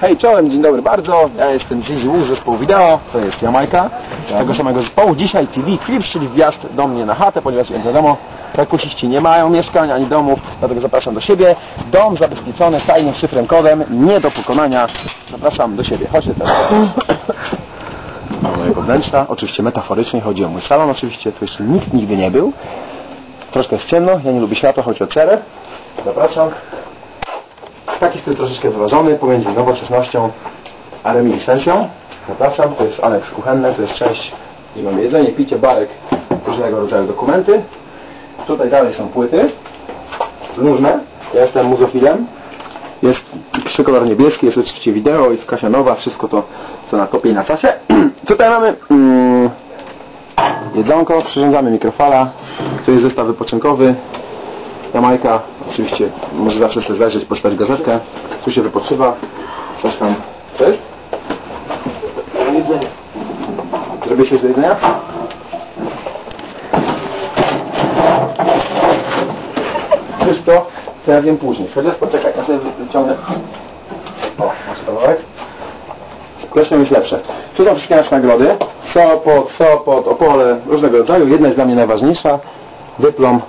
Hej, czołem, dzień dobry bardzo. Ja jestem Dizzy Wu z zespołu wideo, to jest Jamajka, tego samego zespołu. Dzisiaj TV Clips, czyli wjazd do mnie na chatę, ponieważ jak wiadomo, perkusiści nie mają mieszkań ani domów, dlatego zapraszam do siebie. Dom zabezpieczony tajnym szyfrem kodem, nie do pokonania. Zapraszam do siebie. Chodźcie teraz. Mojego wnętrza, oczywiście metaforycznie, chodzi o mój salon oczywiście, tu jeszcze nikt nigdy nie był. Troszkę jest ciemno, ja nie lubię światła, chodzi o cerę. Zapraszam. Taki styl troszeczkę wyważony pomiędzy nowoczesnością a reminiscencją. Zapraszam, to jest aneks kuchenny, to jest część, gdzie mamy jedzenie, picie, barek, różnego rodzaju dokumenty. Tutaj dalej są płyty, różne. Ja jestem muzofilem. Jest kolor niebieski, jest oczywiście wideo, jest Kasia Nowa, wszystko to, co na kopie i na czasie. Tutaj mamy mm, jedzonko, przyrządzamy mikrofala, tu jest zestaw wypoczynkowy, Jamajka, oczywiście może zawsze chcesz leżeć, poczytać gazetkę, tu się wypoczywa, coś tam, co jest? Jedzenie. Zrobię coś do jedzenia? Wiesz to, to ja wiem później. Chociaż poczekaj, ja sobie wyciągnę. O, masz kawałek. Zresztą jest lepsze. Tu są wszystkie nasze nagrody. Sopot, Sopot, Opole, różnego rodzaju. Jedna jest dla mnie najważniejsza. Dyplom,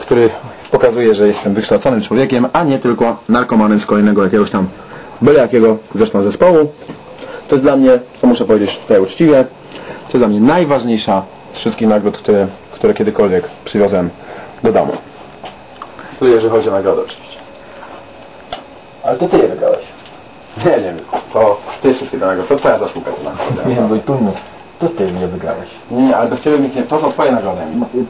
który pokazuje, że jestem wykształconym człowiekiem, a nie tylko narkomanem z kolejnego jakiegoś tam byle jakiego zresztą zespołu. To jest dla mnie, to muszę powiedzieć tutaj uczciwie, to jest dla mnie najważniejsza z wszystkich nagród, które, które kiedykolwiek przywiozłem do domu. Tu jeżeli chodzi o nagrodę oczywiście. Ale to ty je wygrałeś. Nie, nie wiem. To ty wszystkie te nagrody. To twoja zasługa. Nie, bo i tu mów. To ty mnie wygrałeś. Nie, nie, ale bez ciebie nikt nie... To są twoje nagrody.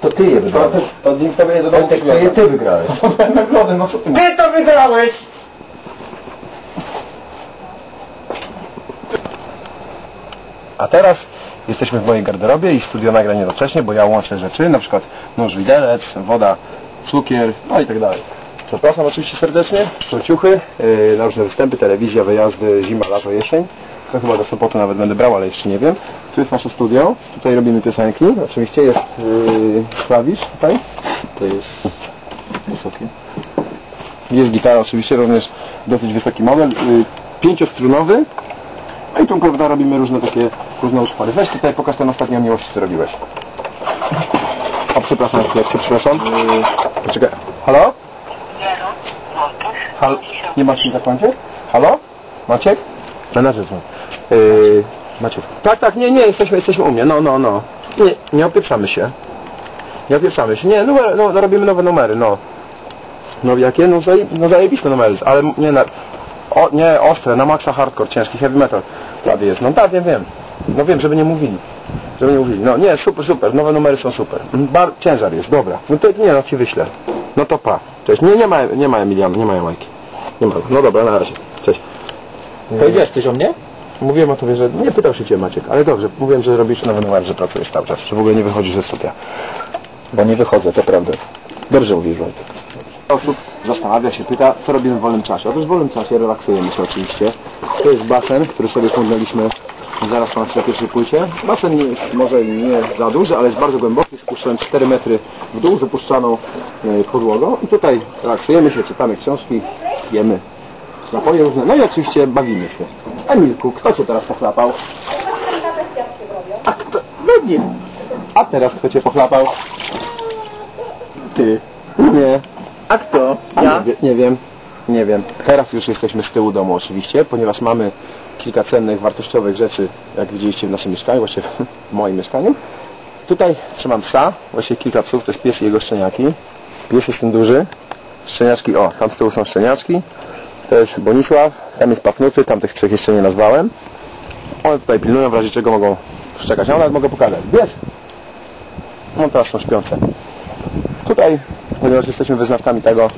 To ty je To, wygrałeś. to, to nikt tobie nie Wojtek, to je ty wygrałeś. To twoje nagrody, no co ty? Ty to wygrałeś! A teraz jesteśmy w mojej garderobie i studio nagrań jednocześnie, bo ja łączę rzeczy, na przykład nóż widelec, woda, cukier, no i tak dalej. Zapraszam oczywiście serdecznie, są ciuchy, yy, na różne występy, telewizja, wyjazdy, zima, lato, jesień. To chyba do Sopotu nawet będę brał, ale jeszcze nie wiem. Tu jest nasze studio, tutaj robimy piosenki, oczywiście jest yy, klawisz tutaj, to jest wysoki. Jest gitara oczywiście, również dosyć wysoki model, yy, pięciostrunowy, no i tu prawda robimy różne takie różne utwory. Weź tutaj pokaż ten ostatnią miłość, co robiłeś. O, przepraszam, chwileczkę, przepraszam. Yy, poczekaj. Halo? Hal nie masz mi zakończyć? Halo? Maciek? Menadżer są. Yy, Maciek. Tak, tak, nie, nie, jesteśmy, jesteśmy u mnie. No, no, no. Nie, nie opieprzamy się. Nie opieprzamy się. Nie, numer, no, no, robimy nowe numery, no. No jakie? No, zaje, no zajebiste numery, ale nie na... O, nie, ostre, na maksa hardcore, ciężki heavy metal prawie jest. No tak, wiem, wiem. No wiem, żeby nie mówili. Żeby nie mówili. No nie, super, super, nowe numery są super. Mm, Bar, ciężar jest, dobra. No to nie, no ci wyślę. No to pa. Cześć. Nie, nie ma, nie ma Emiliana, nie ma Majki. Nie ma. No dobra, na razie. Cześć. Powiedziałeś coś o mnie? Mówiłem o tobie, że nie pytał się cię Maciek, ale dobrze, mówiłem, że robisz nowy numer, że pracujesz cały czas, że w ogóle nie wychodzisz ze studia. Bo nie wychodzę, to prawda. Dobrze mówisz, Wojtek. Osób zastanawia się, pyta, co robimy w wolnym czasie. Otóż w wolnym czasie relaksujemy się oczywiście. To jest basen, który sobie ciągnęliśmy zaraz po naszej pierwszej płycie. Basen jest może nie za duży, ale jest bardzo głęboki. Spuszczałem 4 metry w dół, wypuszczaną e, podłogą. I tutaj relaksujemy się, czytamy książki, jemy napoje różne. No i oczywiście bawimy się. Emilku, kto cię teraz pochlapał? A kto? No nie. A teraz kto cię pochlapał? Ty. Nie. A kto? Nie, wie- nie wiem. Nie wiem. Teraz już jesteśmy z tyłu domu oczywiście, ponieważ mamy kilka cennych, wartościowych rzeczy, jak widzieliście w naszym mieszkaniu, właśnie w moim mieszkaniu. Tutaj trzymam psa, właśnie kilka psów, to jest pies i jego szczeniaki. Pies jest ten duży. Szczeniaczki, o, tam z tyłu są szczeniaczki. Jest Bonisław, tam jest Pafnucy, tam tych trzech jeszcze nie nazwałem. One tutaj pilnują, w razie czego mogą szczekać. Ja nawet mogę pokazać. Wiesz? No teraz są śpiące. Tutaj, ponieważ jesteśmy wyznawcami tego,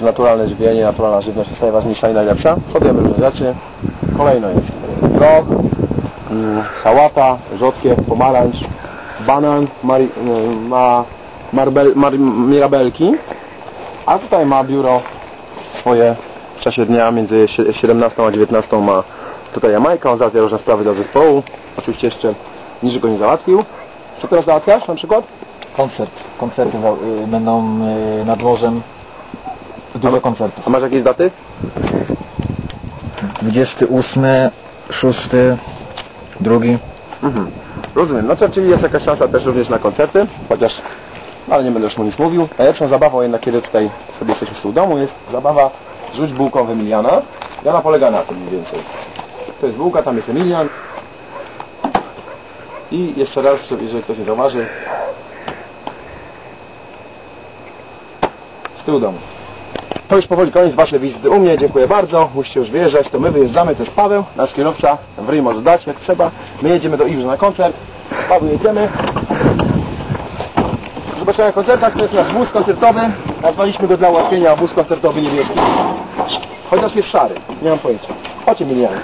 że naturalne żywienie, naturalna żywność jest najważniejsza i najlepsza, hodujemy różne rzeczy. Kolejno jest grog, mm, sałata, rzodkiew, pomarańcz, banan, mari, y, ma, marbel, mar, mirabelki, a tutaj ma biuro swoje czasie dnia między sie- 17 a 19 ma tutaj Jamajka, on załatwia różne sprawy dla zespołu. Oczywiście jeszcze niż go nie załatwił. Co teraz załatwiasz na przykład? Koncert. Koncerty y, będą y, nad morzem. Dużo koncertów. A masz jakieś daty? 28, 6, drugi. Rozumiem. No to czyli jest jakaś szansa też również na koncerty, chociaż, ale nie będę już mu nic mówił. Najlepszą zabawą jednak, kiedy tutaj sobie jesteśmy tyłu domu, jest zabawa rzuć bułką w Emiliana. I ona polega na tym mniej więcej. To jest bułka, tam jest Emilian. I jeszcze raz, jeżeli ktoś nie zauważy, z tyłu domu. To już powoli koniec Waszej wizyty u mnie. Dziękuję bardzo. Musicie już wyjeżdżać. To my wyjeżdżamy. To jest Paweł, nasz kierowca. W ryj może zdać jak trzeba. My jedziemy do Iwrzy na koncert. Paweł jedziemy. Do zobaczenia na koncertach. To jest nasz wóz koncertowy. Nazwaliśmy go dla ułatwienia wóz koncertowy niebieski. Chociaż jest szary. Nie mam pojęcia. Chodźcie miliony.